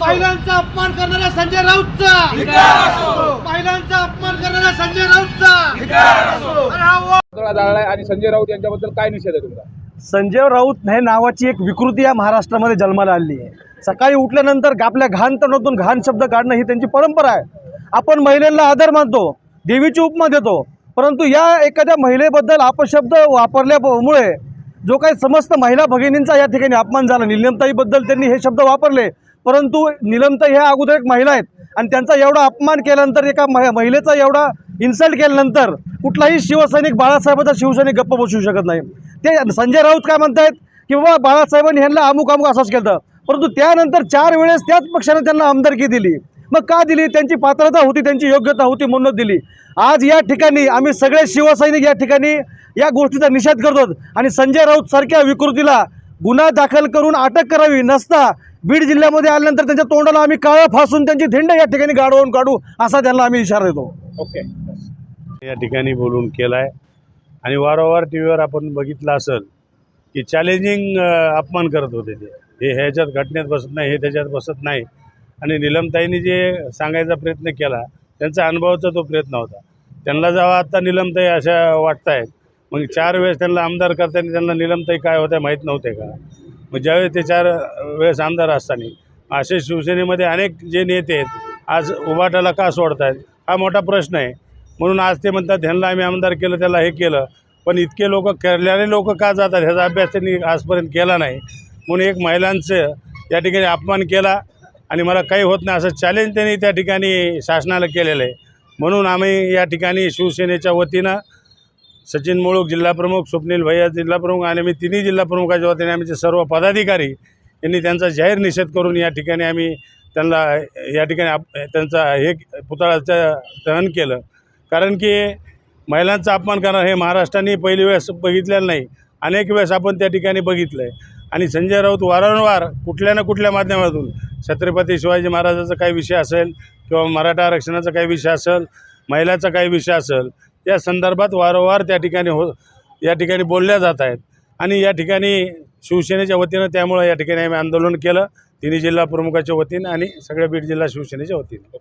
महिलांचा अपमान करणाऱ्या संजय राऊतचा! महिलांचा अपमान करणाऱ्या संजय राऊतचा! आणि संजय राऊत यांच्याबद्दल काय निषेध आहे तुमचा? संजय राऊत हे नावाची एक विकृती या महाराष्ट्रामध्ये जन्माला आली आहे. सकाळी उठल्यानंतर आपल्या घाण तोंडातून घाण शब्द काढणं ही त्यांची परंपरा आहे. आपण महिलांना आदर मानतो देवीची उपमा देतो परंतु या एखाद्या महिलेबद्दल अपशब्द वापरल्यामुळे जो काही समस्त महिला भगिनींचा या ठिकाणी अपमान झाला. निलमताईबद्दल त्यांनी हे शब्द वापरले. परंतु निलमताई ह्या अगोदर एक महिला आहेत आणि त्यांचा एवढा अपमान केल्यानंतर एका महिलेचा एवढा इन्सल्ट केल्यानंतर कुठलाही शिवसैनिक बाळासाहेबाचा शिवसैनिक गप्प बसू शकत नाही. ते संजय राऊत काय म्हणतायत की बाबा बाळासाहेबांनी ह्यांना अमुक अमुक असंच केलं परंतु त्यानंतर चार वेळेस त्याच पक्षाने त्यांना आमदारकी दिली. मग का दिली? त्यांची पात्रता होती त्यांची योग्यता होती म्हणून दिली. आज या ठिकाणी आम्ही सगळे शिवसैनिक या ठिकाणी या गोष्टीचा निषेध करतो आणि संजय राऊत सारख्या विकृतीला गुन्हा दाखल करून अटक करावी नसता बीड जिल्ह्यामध्ये आल्यानंतर त्यांच्या तोंडाला आम्ही काळं फासून त्यांची धिंड या ठिकाणी गाडवून काढू असा त्यांना आम्ही इशारा देतो. ओके. या ठिकाणी बोलून केला आहे आणि वारंवार टी व्हीवर आपण बघितलं असेल की चॅलेंजिंग अपमान करत होते ते. हे ह्याच्यात घटनेत बसत नाही हे त्याच्यात बसत नाही. आणि निलमताईंनी जे सांगायचा प्रयत्न केला त्यांचा अनुभवाचा तो प्रयत्न होता. त्यांना जेव्हा आत्ता निलमताई अशा वाटत आहेत मग चार वेळेस त्यांना आमदार करताना त्यांना निलमताई काय होत्या माहीत नव्हते का? मग ज्यावेळेस ते चार वेळेस आमदार असताना असे शिवसेनेमध्ये अनेक जे नेते आहेत आज उभाटाला का सोडत आहेत हा मोठा प्रश्न आहे. म्हणून आज ते म्हणतात ह्यांना आम्ही आमदार केलं त्याला हे केलं. पण इतके लोक करणारे लोक का जातात? ह्याचा अभ्यास त्यांनी आजपर्यंत केला नाही. म्हणून एक महिलांचं या ठिकाणी अपमान केला. आणि मला काही होत नाही असं चॅलेंज त्यांनी त्या ठिकाणी शासनाला केलेलं आहे. म्हणून आम्ही या ठिकाणी शिवसेनेच्या वतीनं सचिन मुळूक जिल्हाप्रमुख स्वप्नील भैया जिल्हाप्रमुख आणि आम्ही तिन्ही जिल्हाप्रमुखाच्या वतीने आमचे सर्व पदाधिकारी यांनी त्यांचा जाहीर निषेध करून या ठिकाणी आम्ही त्यांना या ठिकाणी आप त्यांचा हे पुतळाचं दहन केलं. कारण की महिलांचा अपमान करणं हे महाराष्ट्राने पहिली वेळेस बघितलेलं नाही. अनेक वेळेस आपण त्या ठिकाणी बघितलं आहे आणि संजय राऊत वारंवार कुठल्या ना कुठल्या माध्यमातून छत्रपती शिवाजी महाराजाचा काही विषय असेल किंवा मराठा आरक्षणाचा काही विषय असेल महिलाचा काही विषय असेल या संदर्भात वारंवार त्या ठिकाणी हो या ठिकाणी बोलल्या जात आहेत. आणि या ठिकाणी शिवसेनेच्या वतीनं त्यामुळं या ठिकाणी आम्ही आंदोलन केलं तिन्ही जिल्हा प्रमुखाच्या वतीनं आणि सगळ्या बीड जिल्हा शिवसेनेच्या वतीनं.